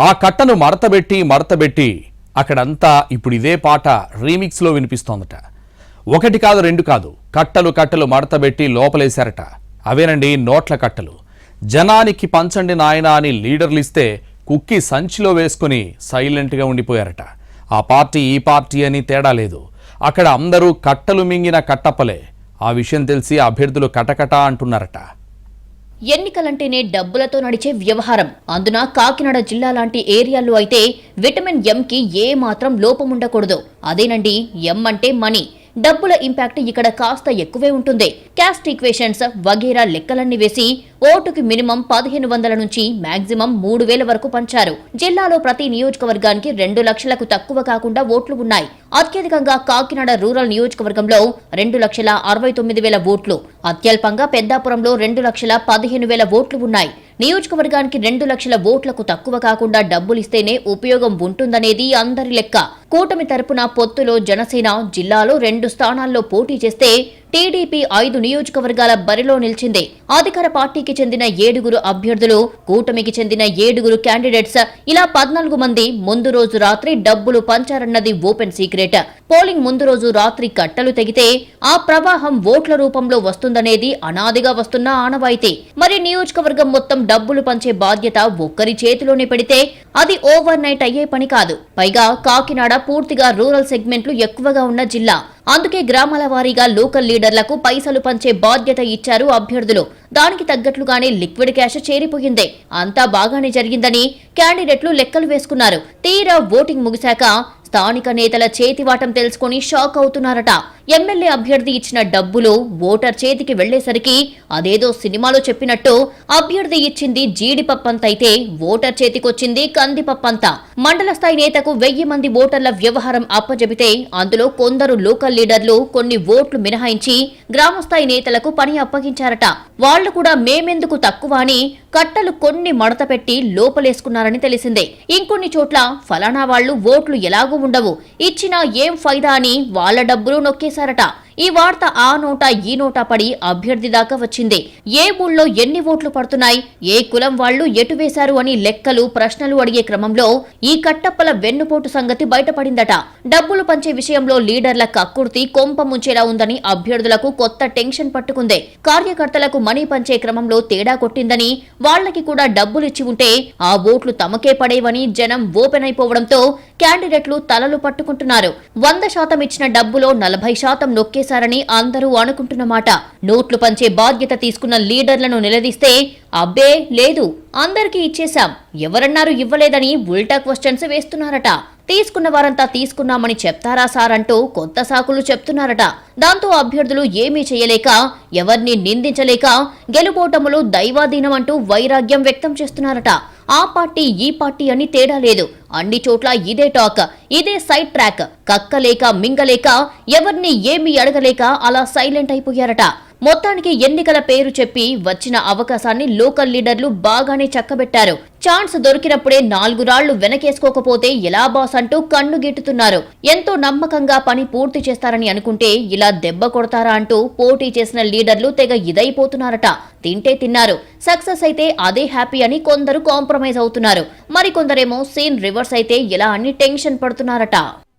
ఆ కట్టను మడతబెట్టి మడతబెట్టి అక్కడంతా ఇప్పుడు ఇదే పాట రీమిక్స్లో వినిపిస్తోందట. ఒకటి కాదు రెండు కాదు కట్టలు కట్టలు మడతబెట్టి లోపలేశారట. అవేనండి నోట్ల కట్టలు. జనానికి పంచండి నాయనా అని లీడర్లు ఇస్తే కుక్కి సంచిలో వేసుకుని సైలెంట్గా ఉండిపోయారట. ఆ పార్టీ ఈ పార్టీ అని తేడా లేదు. అక్కడ అందరూ కట్టలు మింగిన కట్టప్పలే. ఆ విషయం తెలిసి అభ్యర్థులు కటకట అంటున్నారట. ఎన్నికలంటేనే డబ్బులతో నడిచే వ్యవహారం. అందున కాకినాడ జిల్లా లాంటి ఏరియాల్లో అయితే విటమిన్ ఎంకి ఏ మాత్రం లోపం ఉండకూడదు అదేనండి ఎం అంటే మనీ. డబ్బుల ఇంపాక్ట్ ఇక్కడ కాస్త ఎక్కువే ఉంటుంది. క్యాస్ట్ ఈక్వేషన్స్ వగేరా లెక్కలన్నీ వేసి ఓటుకి మినిమం పదిహేను వందల నుంచి మాక్సిమం మూడు వేల వరకు పంచారు. జిల్లాలో ప్రతి నియోజకవర్గానికి రెండు లక్షలకు తక్కువ కాకుండా ఓట్లు ఉన్నాయి. అత్యధికంగా కాకినాడ రూరల్ నియోజకవర్గంలో రెండు లక్షల అరవై తొమ్మిది వేల ఓట్లు. అత్యల్పంగా పెద్దాపురంలో రెండు లక్షల పదిహేను వేల ఓట్లు ఉన్నాయి. నియోజకవర్గానికి రెండు లక్షల ఓట్లకు తక్కువ కాకుండా డబ్బులిస్తేనే ఉపయోగం ఉంటుందనేది అందరి లెక్క. కూటమి తరపున పొత్తులో జనసేన జిల్లాలో రెండు స్థానాల్లో పోటీ చేస్తే టీడీపీ ఐదు నియోజకవర్గాల బరిలో నిలిచింది. అధికార పార్టీకి చెందిన ఏడుగురు అభ్యర్థులు కూటమికి చెందిన ఏడుగురు క్యాండిడేట్స్ ఇలా పద్నాలుగు మంది ముందు రోజు రాత్రి డబ్బులు పంచారన్నది ఓపెన్ సీక్రెట్. పోలింగ్ ముందు రోజు రాత్రి కట్టలు తెగితే ఆ ప్రవాహం ఓట్ల రూపంలో వస్తుందనేది అనాదిగా వస్తున్న ఆనవాయితీ. మరి నియోజకవర్గం మొత్తం డబ్బులు పంచే బాధ్యత ఒక్కరి చేతిలోనే పెడితే అది ఓవర్ నైట్ అయ్యే పని కాదు. పైగా కాకినాడ పూర్తిగా రూరల్ సెగ్మెంట్లు ఎక్కువగా ఉన్న జిల్లా. అందుకే గ్రామాల వారీగా లోకల్ లీడర్లకు పైసలు పంచే బాధ్యత ఇచ్చారు అభ్యర్థులు. దానికి తగ్గట్లుగానే లిక్విడ్ క్యాష్ చేరిపోయింది. అంతా బాగానే జరిగిందని క్యాండిడేట్లు లెక్కలు వేసుకున్నారు. తీరా ఓటింగ్ ముగిశాక స్థానిక నేతల చేతివాటం తెలుసుకుని షాక్ అవుతున్నారట. ఎమ్మెల్యే అభ్యర్థి ఇచ్చిన డబ్బులు ఓటర్ చేతికి వెళ్ళేసరికి అదేదో సినిమాలో చెప్పినట్టు అభ్యర్థి ఇచ్చింది జీడిపప్పంతైతే ఓటర్ చేతికొచ్చింది కందిపప్పంతా. మండల స్థాయి నేతకు వెయ్యి మంది ఓటర్ల వ్యవహారం అప్పజెబితే అందులో కొందరు లోకల్ లీడర్లు కొన్ని ఓట్లు మినహాయించి గ్రామస్థాయి నేతలకు పని అప్పగించారట. వాళ్ళు కూడా మేమెందుకు తక్కువ అని కట్టలు కొన్ని మడత పెట్టి లోపలేసుకున్నారని తెలిసిందే. ఇంకొన్ని చోట్ల ఫలానా వాళ్ళు ఓట్లు ఎలాగూ ఉండవు. ఇచ్చినా ఏం ఫైదా అని వాళ్ళ డబ్బులు చేశారట. ఈ వార్త ఆ నోటా ఈ నోటా పడి అభ్యర్థి దాకా వచ్చింది. ఏ ఊళ్ళో ఎన్ని ఓట్లు పడుతున్నాయి ఏ కులం వాళ్ళు ఎటు వేశారు అని లెక్కలు ప్రశ్నలు అడిగే క్రమంలో ఈ కట్టప్పల వెన్నుపోటు సంగతి బయటపడిందట. డబ్బులు పంచే విషయంలో లీడర్ల కక్కుర్తి కొంప ముంచేలా ఉందని అభ్యర్థులకు కొత్త టెన్షన్ పట్టుకుంది. కార్యకర్తలకు మనీ పంచే క్రమంలో తేడా కొట్టిందని వాళ్ళకి కూడా డబ్బులిచ్చి ఉంటే ఆ ఓట్లు తమకే పడేవని జనం ఓపెన్ అయిపోవడంతో క్యాండిడేట్లు తలలు పట్టుకుంటున్నారు. వంద శాతం ఇచ్చిన డబ్బులో నలభై శాతం నొక్కేశారని అందరూ అనుకుంటున్నమాట నోట్లు పంచే బాధ్యత తీసుకున్న లీడర్లను నిలదీస్తే అబ్బే లేదు అందరికీ ఇచ్చేశాం ఎవరన్నారు ఇవ్వలేదని ఉల్టా క్వశ్చన్స్ వేస్తున్నారట. తీసుకున్న వారంతా తీసుకున్నామని చెప్తారా సార్ అంటూ కొత్త సాకులు చెప్తున్నారట. దాంతో అభ్యర్థులు ఏమీ చేయలేక ఎవరిని నిందించలేక గెలుపోటములు దైవాధీనం అంటూ వైరాగ్యం వ్యక్తం చేస్తున్నారట. ఆ పార్టీ ఈ పార్టీ అని తేడా లేదు. అన్ని చోట్ల ఇదే టాక్ ఇదే సైడ్ ట్రాక్. కక్కలేక మింగలేక ఎవరిని ఏమీ అడగలేక అలా సైలెంట్ అయిపోయారట. మొత్తానికి ఎన్నికల పేరు చెప్పి వచ్చిన అవకాశాన్ని లోకల్ లీడర్లు బాగానే చక్కబెట్టారు. ఛాన్స్ దొరికినప్పుడే నాలుగు రాళ్ళు వెనకేసుకోకపోతే ఎలా బాస్ అంటూ కన్ను గిట్టుతున్నారు. ఎంతో నమ్మకంగా పని పూర్తి చేస్తారని అనుకుంటే ఇలా దెబ్బ కొడతారా అంటూ పోటీ చేసిన లీడర్లు తెగ ఇదైపోతున్నారట. తింటే తిన్నారు. సక్సెస్ అయితే అదే హ్యాపీ అని కొందరు కాంప్రమైజ్ అవుతున్నారు. మరికొందరేమో సీన్ రివర్స్ అయితే ఎలా అని టెన్షన్ పడుతున్నారట.